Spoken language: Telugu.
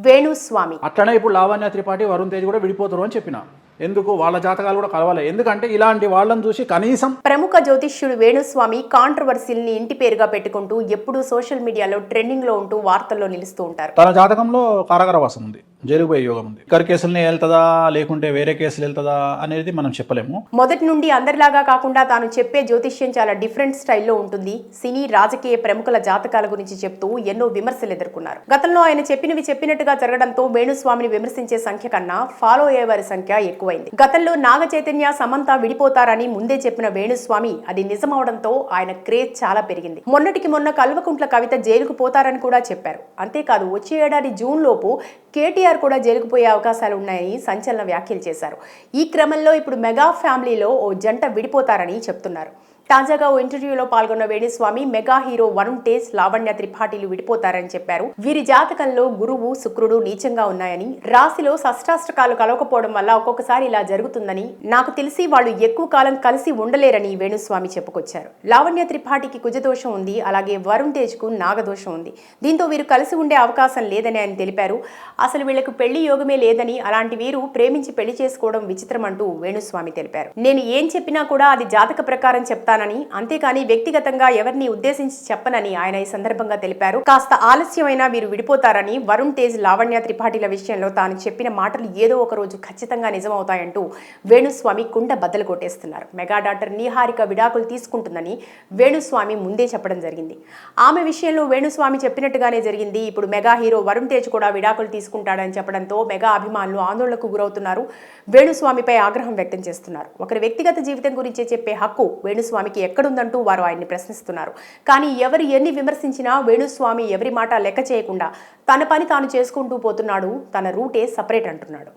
వేణుస్వామి. అట్లనే ఇప్పుడు లావణ్య త్రిపాఠి వరుణ్ తేజ్ కూడా విడిపోతారు అని చెప్పిన. ఎందుకు? వాళ్ళ జాతకాలు కూడా కలవాలి. ఎందుకంటే ఇలాంటి వాళ్ళని చూసి కనీసం ప్రముఖ జ్యోతిష్యుడు వేణుస్వామి కాంట్రవర్సీల్ని ఇంటి పేరుగా పెట్టుకుంటూ ఎప్పుడూ సోషల్ మీడియాలో ట్రెండింగ్లో ఉంటూ వార్తల్లో నిలుస్తూ ఉంటారు. తన జాతకంలో కారాగారవాసం ఉంది. జరిగిపోయే యోగం ఉంది. ఇక్కడి కేసులనే వెళ్తుందా లేకుంటే వేరే కేసులు వెళ్తుందా అనేది మనం చెప్పలేము. మొదటి నుండి అందరిలాగా కాకుండా తాను చెప్పే జ్యోతిష్యం చాలా డిఫరెంట్ స్టైల్లో ఉంటుంది. సినీ రాజకీయ ప్రముఖుల జాతకాల గురించి చెప్తూ ఎన్నో విమర్శలు ఎదుర్కొన్నారు. గతంలో ఆయన చెప్పినవి చెప్పినట్టుగా జరగడంతో వేణుస్వామిని విమర్శించే సంఖ్య కన్నా ఫాలో అయ్యేవారి సంఖ్య ఎక్కువైంది. గతంలో నాగ చైతన్య సమంత విడిపోతారని ముందే చెప్పిన వేణుస్వామి అది నిజమవడంతో ఆయన క్రేజ్ చాలా పెరిగింది. మొన్నటికి మొన్న కల్వకుంట్ల కవిత జైలుకు పోతారని కూడా చెప్పారు. అంతేకాదు వచ్చే ఏడాది జూన్ లోపు కేటీఆర్ కూడా జైలుకు పోయే అవకాశాలు ఉన్నాయని సంచలన వ్యాఖ్యలు చేశారు. ఈ క్రమంలో ఇప్పుడు మెగా ఫ్యామిలీలో ఓ జంట విడిపోతారని చెప్తున్నారు. తాజాగా ఓ ఇంటర్వ్యూలో పాల్గొన్న వేణుస్వామి మెగా హీరో వరుణ్ తేజ్ లావణ్య త్రిపాఠిలు విడిపోతారని చెప్పారు. వీరి జాతకంలో గురువు శుక్రుడు నీచంగా ఉన్నాయని రాశిలో షష్టాష్టకాలు కలవకపోవడం వల్ల ఒక్కొక్కసారి ఇలా జరుగుతుందని నాకు తెలిసి వాళ్ళు ఎక్కువ కాలం కలిసి ఉండలేరని వేణుస్వామి చెప్పుకొచ్చారు. లావణ్య త్రిపాఠికి కుజదోషం ఉంది అలాగే వరుణ్ తేజ్కు నాగదోషం ఉంది. దీంతో వీరు కలిసి ఉండే అవకాశం లేదని ఆయన తెలిపారు. అసలు వీళ్ళకు పెళ్ళి యోగమే లేదని అలాంటి వీరు ప్రేమించి పెళ్ళి చేసుకోవడం విచిత్రం అంటూ వేణుస్వామి తెలిపారు. నేను ఏం చెప్పినా కూడా అది జాతక ప్రకారం చెప్తానని అంతేకాని వ్యక్తిగతంగా ఎవరిని ఉద్దేశించి చెప్పనని ఆయన ఈ సందర్భంగా తెలిపారు. కాస్త ఆలస్యమైనా వీరు విడిపోతారని వరుణ్ తేజ్ లావణ్య త్రిపాఠిల విషయంలో తాను చెప్పిన మాటలు ఏదో ఒక రోజు ఖచ్చితంగా నిజమవుతాయంటూ వేణుస్వామి కుండ బద్దలు కొట్టేస్తున్నారు. మెగా డాక్టర్ నీహారిక విడాకులు తీసుకుంటుందని వేణుస్వామి ముందే చెప్పడం జరిగింది. ఆమె విషయంలో వేణుస్వామి చెప్పినట్టుగానే జరిగింది. ఇప్పుడు మెగా హీరో వరుణ్ తేజ్ కూడా విడాకులు తీసుకుంటాడని చెప్పడంతో మెగా అభిమానులు ఆందోళనకు గురవుతున్నారు. వేణుస్వామిపై ఆగ్రహం వ్యక్తం చేస్తున్నారు. ఒకరి వ్యక్తిగత జీవితం గురించి చెప్పే హక్కు వేణుస్వామికి ఎక్కడుందంటూ వారు ఆయన్ని ప్రశ్నిస్తున్నారు. కానీ ఎవరు ఎన్ని విమర్శించినా వేణుస్వామి ఎవరి మాట లెక్క చేయకుండా తన పని తాను చేసుకుంటూ పోతున్నాడు తన రూటే సపరేట్ అంటున్నాడు.